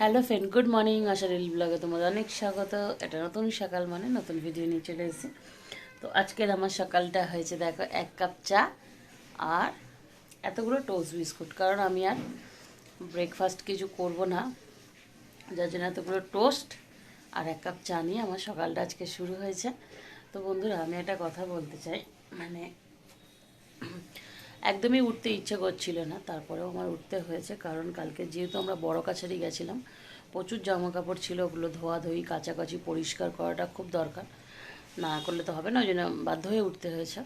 Hello friend, good morning. Asha reel ব্লগে তোমাদের অনেক স্বাগত। এটা নতুন সকাল মানে নতুন ভিডিও নিয়ে চলে এসেছি। তো আজকের আমার সকালটা হয়েছে, দেখো, এক কাপ চা আর এতগুলো টোস্ট বিস্কুট। কারণ আমি আর ব্রেকফাস্ট কিছু করব না। যার জন্য এতগুলো টোস্ট আর এক কাপ চা নিয়ে আমার সকালটা আজকে শুরু হয়েছে। তো বন্ধুরা, আমি একটা কথা বলতে চাই। মানে একদমই উঠতে ইচ্ছে করছিল না, তারপরেও আমার উঠতে হয়েছে, কারণ কালকে যেহেতু আমরা বড় কাছারি গেছিলাম, প্রচুর জামা কাপড় ছিল, ওগুলো ধোয়াধুয়ি, কাচাকাচি পরিষ্কার করাটা খুব দরকার। না করলে তো হবে না, ওই জন্য বাধ্য হয়ে উঠতে হয়েছে।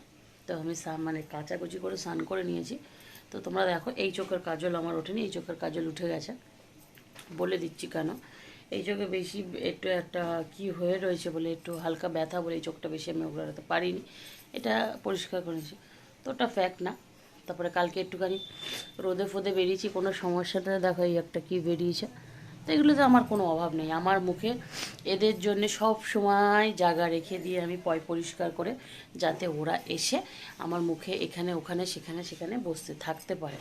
তো আমি স্নান মানে কাচাকুচি করে স্নান করে নিয়েছি। তো তোমরা দেখো, এই চোখের কাজল আমার ওঠেনি, এই চোখের কাজল উঠে গেছে। বলে দিচ্ছি কেন? এই চোখে বেশি একটু একটা কি হয়ে রয়েছে বলে একটু হালকা ব্যথা বলে এই চোখটা বেশি আমি ওগুলোতে পারিনি। এটা পরিষ্কার করেছি। তো ওটা ফ্যাক্ট না। তারপরে কালকে একটুখানি রোদে ফোদে বেরিয়েছি, কোনো সমস্যাটা দেখো এই একটা কি বেরিয়েছে। তো এগুলোতে আমার কোনো অভাব নেই। আমার মুখে এদের জন্য সব সময় জায়গা রেখে দিয়ে আমি পয় পরিষ্কার করে যাতে ওরা এসে আমার মুখে এখানে, ওখানে, সেখানে সেখানে বসতে, থাকতে পারে।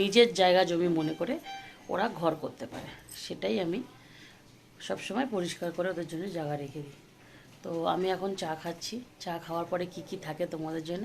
নিজের জায়গা জমি মনে করে ওরা ঘর করতে পারে। সেটাই আমি সব সময় পরিষ্কার করে ওদের জন্য জায়গা রেখে দিই। তো আমি এখন চা খাচ্ছি। চা খাওয়ার পরে কি কি থাকে তোমাদের জন্য?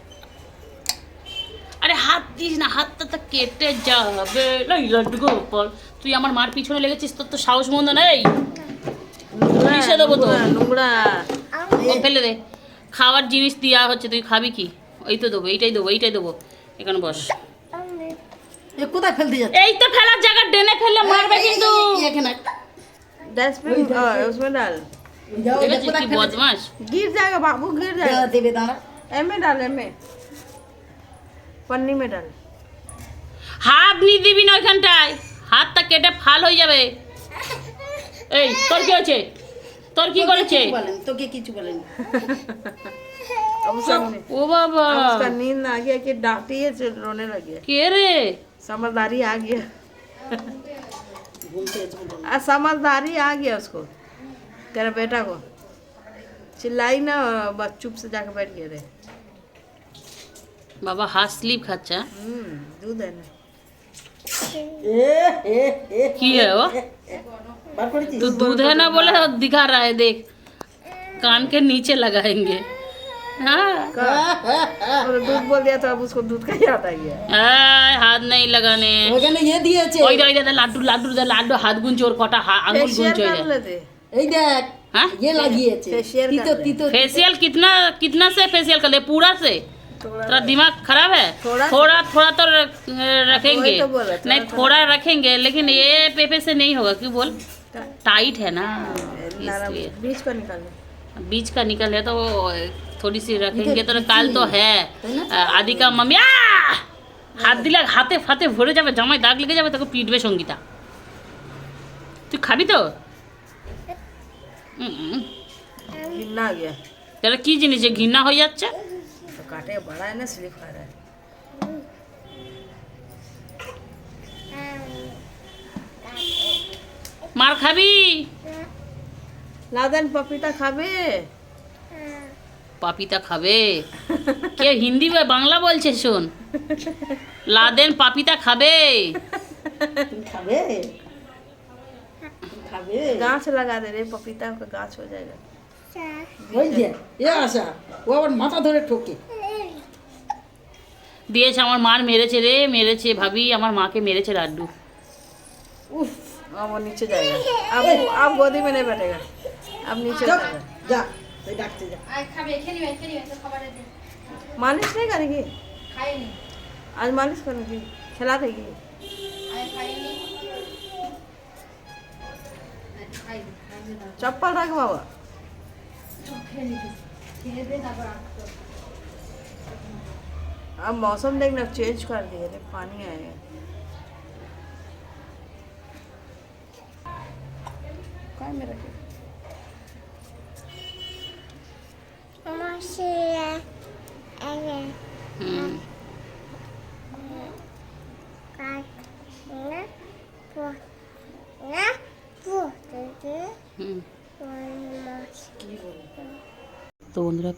হাত দিস না হাতটা তো কেটে যাবে। লাই লাড্ডু গোপাল তুই আমার মার পিছনে লেগেছিস তোর তো সাহস মন্দ নেই। তো ফেলে দে। খাওয়ার জিনিস দেওয়া হচ্ছে তুই খাবি কি? এই তো দেবো এইটাই দেবো এইটাই দেবো। এখানে বস। কোথায় ফেলতে যাচ্ছে? এই তো ফেলার জায়গা ডেনে ফেললে মারবে কিন্তু। এখানে ডাস্টবিন ওসমেন ডাল। কি বদমাস গির জায়গা বাবু গির জায়গা। দেবে দাঁড়া। এমএ ডাল এমএ। पन्नी में डाल হাত নিয়ে দিবি না ওইখানটায় হাতটা কেটে ফাল হয়ে যাবে এই তোর কি হয়েছে তোর কি করেছে কিছু বলেন তোকে কিছু বলেন अब उसका ও বাবা अब उसका नींद आ गया कि डांटी है जो रोने लगे কে রে समझदारी आ गया ঘুম পেয়েছে বলে। आ समझदारी आ गया उसको तेरा बेटा को चिल्लाई ना बस चुप से जाकर बैठ गए रे বাবা হাত স্লিপ খাচ্ছে হ্যাঁ? हम्म दूध है ना এ, এ, এ, কি है वो বার করেছিস तू दूध है ना बोले और दिखा रहा है देख कान के नीचे लगाएंगे हाँ और दूध बोल दिया तो अब उसको दूध का याद आ गया আয়, হাত নেই লাগানে ওখানে ইয়ে দিয়েছে ওই দে, ওই দে, দে, লাড্ডু লাড্ডু দে লাড্ডু হাত গুনছে ওর কটা হা- আঙুল फेशियल গুনছে ওই कर দে। लेते এই দেখ हाँ ইয়ে লাগিয়েছে Facial তিতো करते। তিতো फेशियल कितना कितना से फेशियल कर दे पूरा से थोड़ा तेरा दिमाग खराब है थोड़ा थोड़ा थोड़ा तो रख- रखेंगे वही तो बोला, थोड़ा- नहीं थोड़ा रखेंगे लेकिन ये पेपे से नहीं होगा क्यों बोल टाइट है ना नारा इसलिए बीच का निकालो बीच का निकल है तो वो थोड़ी सी रखेंगे तो काल तो है তাই না? আদি কা মামি আ! হাত দিলে হাতে ফাতে ভরে যাবে জামাই দাগ লেগে যাবে তোকে পিটবে সঙ্গীতা তুই খাবি তো উম, गिरना आ गया তাহলে কি জিনিস যে ঘৃণা হয়ে যাচ্ছে तो काटे बड़ा है ना स्लिप खा रहा है মার খাবি लादन पपीता खाबे পাপিতা খাবে কে হিন্দি বা বাংলা বলছে শোন লাদেন পাপিতা খাবে তুমি খাবে তুমি খাবে गाछ लगा दे रे पपीता का गाछ हो जाएगा ওই যে এ আশা ও আবার মাথা ধরে ঠোকে দিয়েছে আমার মার মেরেছে রে মেরেছে ভাবি আমার মাকে মেরেছে লাড্ডু উফ अब वो नीचे जाएगा अब अब गोदी में नहीं बैठेगा अब नीचे যা जाएगा যা ওই ডাকতে যা मालिश नहीं करेगी आज मालिश करेगी खिला देगी चप्पल रख बाबा अब मौसम देखना चेंज कर दिए थे पानी आएगा मेरा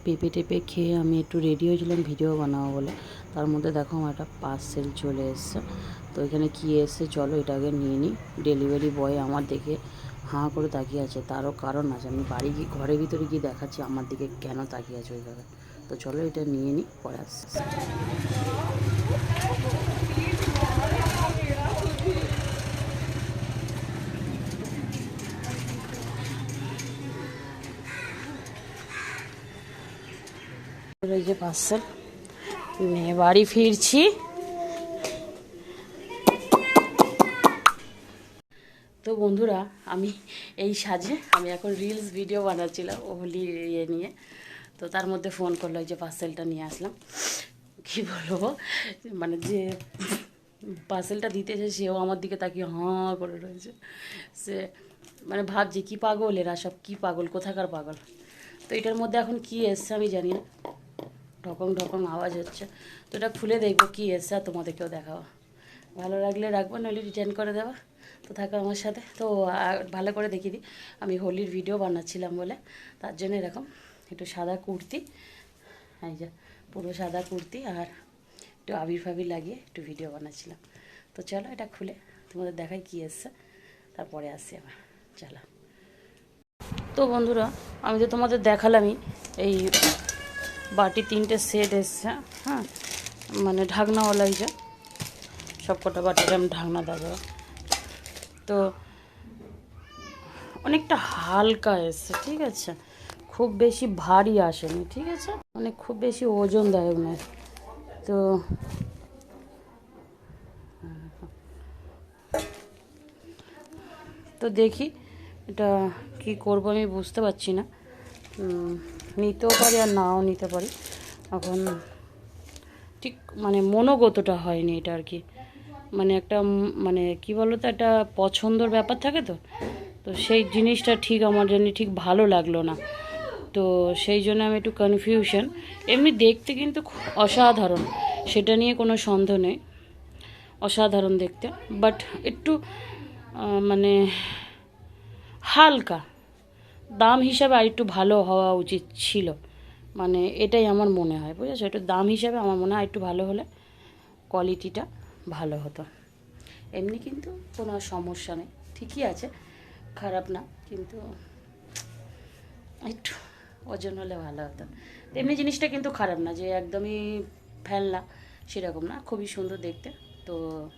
পেঁপে টেপে খেয়ে আমি একটু রেডি হয়েছিলাম ভিডিও বানাবো বলে। তার মধ্যে দেখো আমার একটা পার্সেল চলে এসছে। তো এখানে কি এসছে চলো এটাকে নিয়ে নিই। ডেলিভারি বয় আমার দেখে হাঁ করে তাকিয়ে আছে। তারও কারণ আছে। আমি বাড়ি গিয়ে, ঘরের ভিতরে গিয়ে দেখাচ্ছি আমার দিকে কেন তাকিয়ে আছে ওইভাবে তো চলো এটা নিয়ে নিই, পরে আসছি। এই যে পার্সেল নিয়ে বাড়ি ফিরছি। তো বন্ধুরা, আমি এই সাজে আমি এখন রিলস ভিডিও বানাচ্ছিলাম ওহলি ইয়ে নিয়ে। তো তার মধ্যে ফোন করল যে পার্সেলটা নিয়ে আসলাম। কি বলব? মানে যে পার্সেলটা দিতেছে সেও আমার দিকে তাকিয়ে হাঁ করে রয়েছে। সে মানে ভাবছি, কি পাগল এরা সব? কি পাগল? কোথাকার পাগল? তো এটার মধ্যে এখন কি এসছে আমি জানি না। ঢকং ঢকং আওয়াজ হচ্ছে। তো এটা খুলে দেখব কী আর তোমাদেরকেও দেখাবো। ভালো লাগলে রাখব, নইলে রিটার্ন করে দেওয়া তো থাকো আমার সাথে। তো ভালো করে দেখিয়ে দিই। আমি হোলির ভিডিও বানাচ্ছিলাম বলে। তার জন্য এরকম একটু সাদা কুর্তি, এই যে পুরো সাদা কুর্তি আর একটু আবির ফাবির লাগিয়ে একটু ভিডিও বানাচ্ছিলাম। তো চলো এটা খুলে তোমাদের দেখাই কী এসছে। তারপরে আসছি আবার। চলো। তো বন্ধুরা, আমি তো তোমাদের দেখালামই এই বাটি তিনটে সেট এসছে হ্যাঁ? মানে ঢাকনাওয়ালা এই যে। সব কটা বাটির আমি ঢাকনা দেবো। তো অনেকটা হালকা এসছে, ঠিক আছে? খুব বেশি ভারী আসেনি, ঠিক আছে? মানে খুব বেশি ওজনদায়ক নয়। তো তো দেখি এটা কি করব আমি বুঝতে পারছি না। নিতেও পারি আর নাও নিতে পারি। এখন ঠিক মানে মনোগতটা হয়নি এটা আর কি। মানে একটা মানে কি বলো তো একটা পছন্দর ব্যাপার থাকে তো। তো সেই জিনিসটা ঠিক আমার জন্য ঠিক ভালো লাগল না। তো সেই জন্য আমি একটু কনফিউশন এমনি দেখতে কিন্তু খুব অসাধারণ। সেটা নিয়ে কোনো সন্দেহ নেই। অসাধারণ দেখতে। বাট একটু মানে হালকা। দাম হিসাবে আর একটু ভালো হওয়া উচিত ছিল। মানে এটাই আমার মনে হয়, বুঝেছ? একটু দাম হিসাবে আমার মনে হয় একটু ভালো হলে কোয়ালিটিটা ভালো হতো। এমনি কিন্তু কোনো সমস্যা নেই, ঠিকই আছে, খারাপ না, কিন্তু একটু ওজন হলে ভালো হতো। এমনি জিনিসটা কিন্তু খারাপ না, যে একদমই ফেলনা সেরকম না, খুবই সুন্দর দেখতে। তো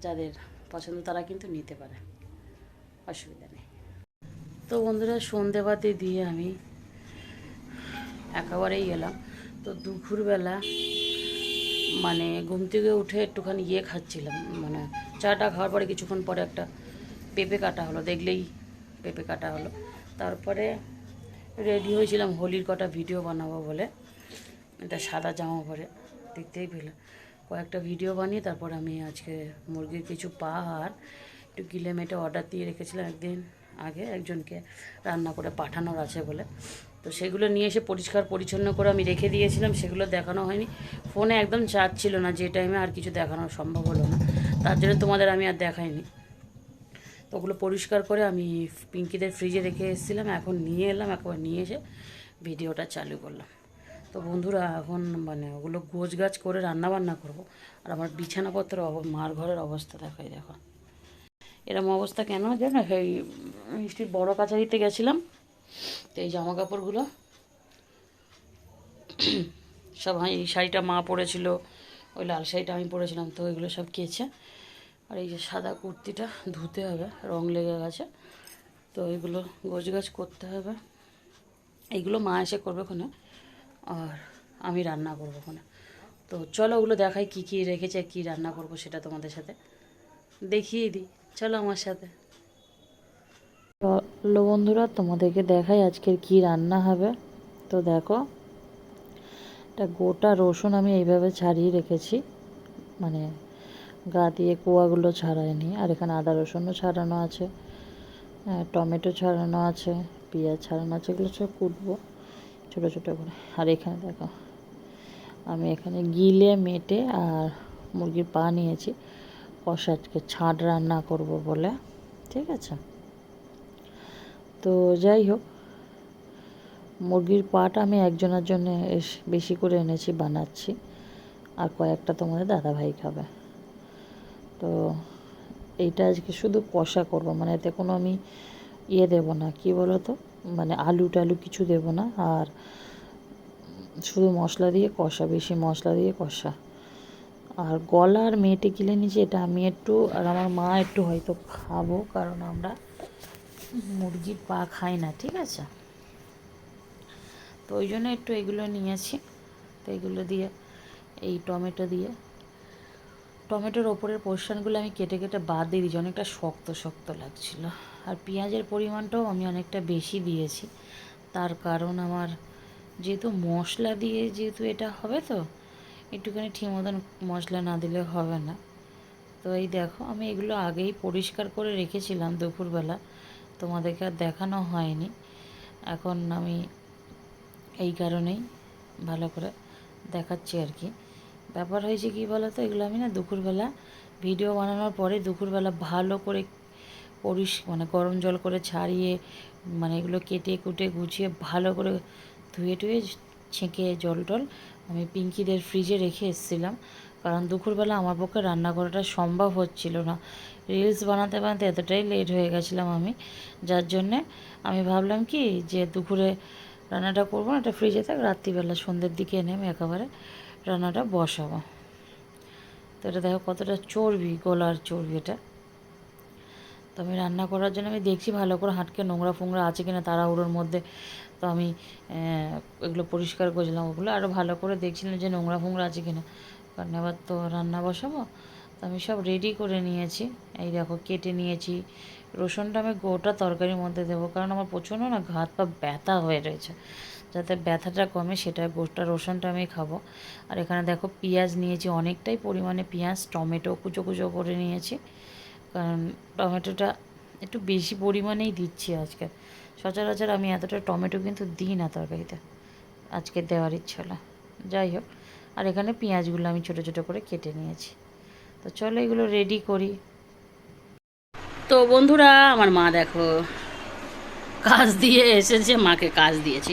যাদের পছন্দ তারা কিন্তু নিতে পারে, অসুবিধা নেই। তো বন্ধুরা সন্ধেবাতি দিয়ে আমি একেবারেই এলাম। তো দুপুরবেলা মানে ঘুম থেকে উঠে একটুখানি ইয়ে খাচ্ছিলাম মানে চাটা খাওয়ার পরে কিছুক্ষণ পরে একটা পেঁপে কাটা হলো, দেখলেই পেঁপে কাটা হলো। তারপরে রেডি হয়েছিলাম হোলির কটা ভিডিও বানাবো বলে এটা সাদা জামা পরে, দেখতেই পেলাম। কয়েকটা ভিডিও বানিয়ে তারপর আমি আজকে মুরগির কিছু পা আর একটু গিলে মেটে অর্ডার দিয়ে রেখেছিলাম একদিন। আগে একজনকে রান্না করে পাঠানোর আছে বলে। তো সেগুলো নিয়ে এসে পরিষ্কার পরিচ্ছন্ন করে আমি রেখে দিয়েছিলাম, সেগুলো দেখানো হয়নি। ফোনে একদম চার্জ ছিল না, যে টাইমে আর কিছু দেখানো সম্ভব হলো না। তার জন্য তোমাদের আমি আর দেখাইনি। তো ওগুলো পরিষ্কার করে আমি পিঙ্কিদের ফ্রিজে রেখে এসেছিলাম, এখন নিয়ে এলাম, একবার নিয়ে এসে ভিডিওটা চালু করলাম। তো বন্ধুরা, এখন মানে ওগুলো গোছ গাছ করে রান্না বান্না করব। আর আমার বিছানাপত্র অব- মার ঘরের অবস্থা দেখাই দেখো। এরম অবস্থা কেন? জানো, এই মিষ্টির বড় কাছারিতে গেছিলাম, তো এই জামা কাপড়গুলো সব এই শাড়িটা মা পরেছিল, ওই লাল শাড়িটা আমি পরেছিলাম, তো ওইগুলো সব কেচে, আর এই যে সাদা কুর্তিটা ধুতে হবে, রং লেগে গেছে, তো এগুলো গোছ গাছ করতে হবে। এইগুলো মা এসে করবে ওখানে, আর আমি রান্না করব ওখানে। তো চলো ওগুলো দেখাই কী কী রেখেছে, কী রান্না করব সেটা তোমাদের সাথে। দেখিয়ে দিই। চলো আমার সাথে। চলো বন্ধুরা, তোমাদেরকে দেখাই আজকের কি রান্না হবে। তো দেখো, একটা গোটা রসুন আমি এইভাবে ছাড়িয়ে রেখেছি। মানে গা দিয়ে কোয়াগুলো ছাড়ায়নি আর এখানে আদা রসুনও ছাড়ানো আছে টমেটো ছাড়ানো আছে, পেঁয়াজ ছাড়ানো আছে, এগুলো সব কুটবো ছোটো ছোটো করে। আর এখানে দেখো, আমি এখানে গিলে, মেটে আর মুরগির পা নিয়েছি। আজকে ছাড় রান্না করব বলে, ঠিক আছে? তো যাই হোক, মুরগির পাটা আমি একজনের জন্য বেশি করে এনেছি, বানাচ্ছি, আর কয়েকটা তোমাদের দাদাভাই খাবে। তো এইটা আজকে শুধু কষা করব মানে এতে কোনো আমি ইয়ে দেবো না, কি বলো তো মানে আলু টালু কিছু দেবো না, আর শুধু মশলা দিয়ে কষা, বেশি মশলা দিয়ে কষা। আর গলা আর মেয়েটে কিনে নিয়েছি এটা আমি একটু আর আমার মা একটু হয়তো খাব, কারণ আমরা মুরগির পা খাই না, ঠিক আছে? তো ওই জন্য একটু এগুলো নিয়েছি তো এগুলো দিয়ে, এই টমেটো দিয়ে, টমেটোর ওপরের পোর্শনগুলো আমি কেটে কেটে বাদ দিয়ে দিয়েছি, অনেকটা শক্ত শক্ত লাগছিল। আর পেঁয়াজের পরিমাণটাও আমি অনেকটা বেশি দিয়েছি। তার কারণ আমার যেহেতু মশলা দিয়ে যেহেতু এটা হবে তো একটুখানি ঠিক মতন মশলা না দিলে হবে না। তো এই দেখো, আমি এগুলো আগেই পরিষ্কার করে রেখেছিলাম দুপুরবেলা। তোমাদেরকে আর দেখানো হয়নি। এখন আমি এই কারণেই ভালো করে দেখাচ্ছি আর কি। ব্যাপার হয়েছে কি বলো তো এগুলো আমি না দুপুরবেলা ভিডিও বানানোর পরে দুপুরবেলা ভালো করে পরিষ মানে গরম জল করে ছাড়িয়ে মানে এগুলো কেটে কুটে গুছিয়ে ভালো করে ধুয়ে টুয়ে ছেঁকে জল টল আমি পিঙ্কিদের ফ্রিজে রেখে এসেছিলাম। কারণ দুপুরবেলা আমার পক্ষে রান্না করাটা সম্ভব হচ্ছিল না। রিলস বানাতে বানাতে এতটাই লেট হয়ে গেছিলাম আমি। যার জন্যে আমি ভাবলাম কি যে দুপুরে রান্নাটা করব না, এটা ফ্রিজে থাক, রাত্রিবেলা সন্ধ্যের দিকে এনে আমি একেবারে রান্নাটা বসাবো। তো এটা দেখো কতটা চর্বি, গলার চর্বি এটা। তো আমি রান্না করার জন্য আমি দেখছি ভালো করে হাটকে নোংরা ফোংরা আছে কিনা তাড়াহুড়োর মধ্যে। তো আমি এগুলো পরিষ্কার করেছিলাম ওগুলো আরও ভালো করে দেখছিলাম যে নোংরা ফোংরা আছে কিনা। কারণ এবার তো রান্না বসাবো। তো আমি সব রেডি করে নিয়েছি। এই দেখো কেটে নিয়েছি। রসুনটা আমি গোটা তরকারির মধ্যে দেবো। কারণ আমার প্রচণ্ড না ঘাত পা ব্যথা হয়ে রয়েছে। যাতে ব্যথাটা কমে সেটা গোটা রসুনটা আমি খাব। আর এখানে দেখো পেঁয়াজ নিয়েছি। অনেকটাই পরিমাণে পেঁয়াজ, টমেটো কুচো কুচো করে নিয়েছি। কারণ টমেটোটা একটু বেশি পরিমাণেই দিচ্ছি আজকে। সচরাচর আমি এতটা টমেটো কিন্তু দিই না তরকারিতে। আজকে দেওয়ার ইচ্ছে হলো। যাই হোক, আর এখানে পেঁয়াজগুলো আমি ছোটো ছোটো করে কেটে নিয়েছি। তো চলো এগুলো রেডি করি। তো বন্ধুরা, আমার মা দেখো, কাজ দিয়ে এসেছে, মাকে কাজ দিয়েছি।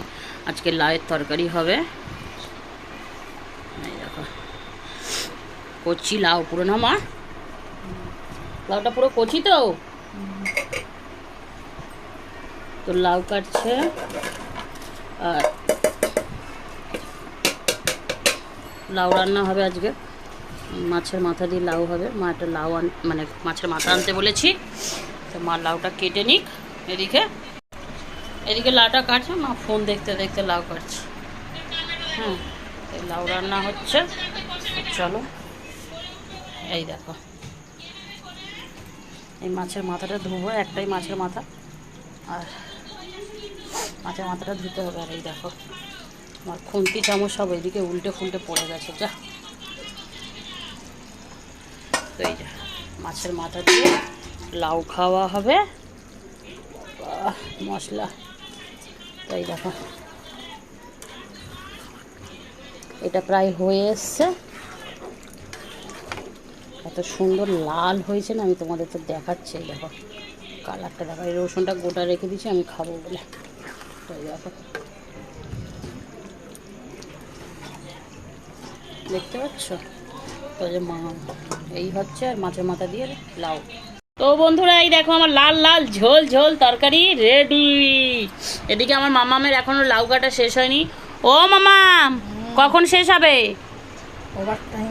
আজকে লাউয়ের তরকারি হবে। দেখো কচি লাউ পুরো না মা? লাউটা পুরো কচি তো? তো লাউ কাটছে। আর লাউ রান্না হবে আজকে। মাছের মাথা দিয়ে লাউ হবে। মা একটা লাউ আন মানে মাছের মাথা আনতে বলেছি। তো মা লাউটা কেটে নিক এদিকে। এদিকে লাউটা কাটছে। মা ফোন দেখতে দেখতে লাউ কাটছে। হ্যাঁ লাউ রান্না হচ্ছে। চলো। এই দেখো। এই মাছের মাথাটা ধুবো, একটাই মাছের মাথা। আর মাছের মাথাটা ধুতে হবে, আর এই দেখো, আমার খুন্তি চামচ সব এদিকে উল্টে ফুলটে পড়ে গেছে, যা। তো এই যা, মাছের মাথা দিয়ে লাউ খাওয়া হবে। মশলা। তো এই দেখো, এটা প্রায় হয়ে এসছে। এত সুন্দর লাল হয়েছে না, আমি তোমাদের তো দেখাচ্ছি, দেখো। কালারটা দেখো, এই রসুনটা গোটা রেখে দিয়েছি, আমি খাব বলে। দেখো। দেখতে পাচ্ছ? তো যে মা, এই হচ্ছে আর মাছের মাথা দিয়ে লাউ। তো বন্ধুরা, এই দেখো আমার লাল লাল, ঝোল ঝোল তরকারি রেডি এদিকে আমার মামামের এখনও লাউ কাটা শেষ হয়নি। ও মামাম কখন শেষ হবে? ওভার টাইম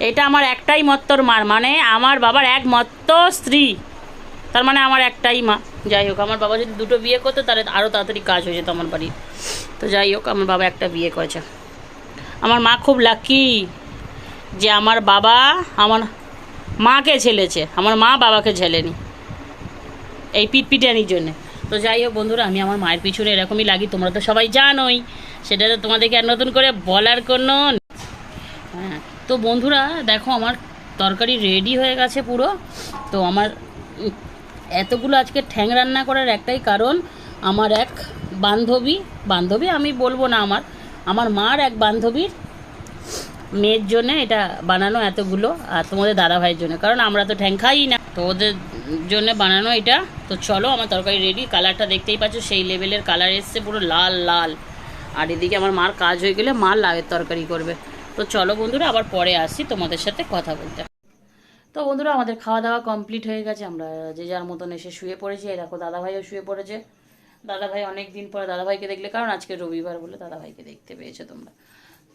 এটা আমার একটাই মত্তর মার মানে আমার বাবার এক মত্ত স্ত্রী। তার মানে আমার একটাই মা। যাই হোক, আমার বাবা যদি দুটো বিয়ে করতো, তাহলে আরও তাড়াতাড়ি কাজ হয়ে যেত আমার বাড়ির। তো যাই হোক, আমার বাবা একটা বিয়ে করেছে। আমার মা খুব লাকি যে আমার বাবা আমার মাকে ঝেলেছে। আমার মা বাবাকে ঝেলেনি এই পিটপিটানির জন্যে। তো যাই হোক বন্ধুরা, আমি আমার মায়ের পিছনে এরকমই লাগি। তোমরা তো সবাই জানোই, সেটা তো তোমাদেরকে আর নতুন করে বলার কোনো তো বন্ধুরা, দেখো আমার তরকারি রেডি হয়ে গেছে পুরো। তো আমার এতগুলো আজকে ঠ্যাং রান্না করার একটাই কারণ, আমার এক বান্ধবী বান্ধবী আমি বলব না আমার আমার মার এক বান্ধবীর মেয়ের জন্য এটা বানানো এতগুলো, আর তোমাদের দাদা ভাইয়ের জন্য, কারণ আমরা তো ঠ্যাং খাই না। তো ওদের জন্য বানানো এটা। তো চলো, আমার তরকারি রেডি কালারটা দেখতেই পাচ্ছ, সেই লেভেলের কালার এসছে পুরো লাল লাল। আর এদিকে আমার মার কাজ হয়ে গেলে মা লাউয়ের তরকারি করবে। তো চলো বন্ধুরা আবার পরে আসি তোমাদের সাথে কথা বলতে। তো বন্ধুরা আমাদের খাওয়া দাওয়া কমপ্লিট হয়ে গেছে। আমরা যে যার মতন এসে শুয়ে পড়েছি। এই দেখো দাদাভাইও শুয়ে পড়েছে। দাদাভাই অনেক দিন পরে দাদাভাইকে দেখলে কারণ আজকে রবিবার বলে দাদাভাইকে দেখতে পেয়েছ তোমরা।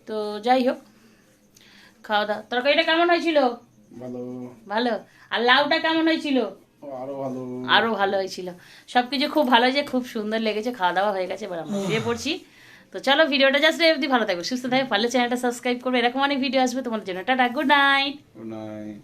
তো যাই হোক খাওয়া দাওয়া। তরকারিটা কেমন হয়েছিল? ভালো। ভালো? আর লাউটা কেমন হয়েছিল? আরও ভালো। হয়েছিল। সব কিছু খুব ভালো হয়েছে খুব সুন্দর লেগেছে। খাওয়া দাওয়া হয়ে গেছে এবার আমরা শুয়ে পড়ছি। তো চলো ভিডিওটা জাস্ট অবধি ভালো থাকবে সুস্থ থাকবে পারলে চ্যানেলটা সাবস্ক্রাইব করবে, এরকম অনেক ভিডিও আসবে তোমাদের জন্য। Tata good night good night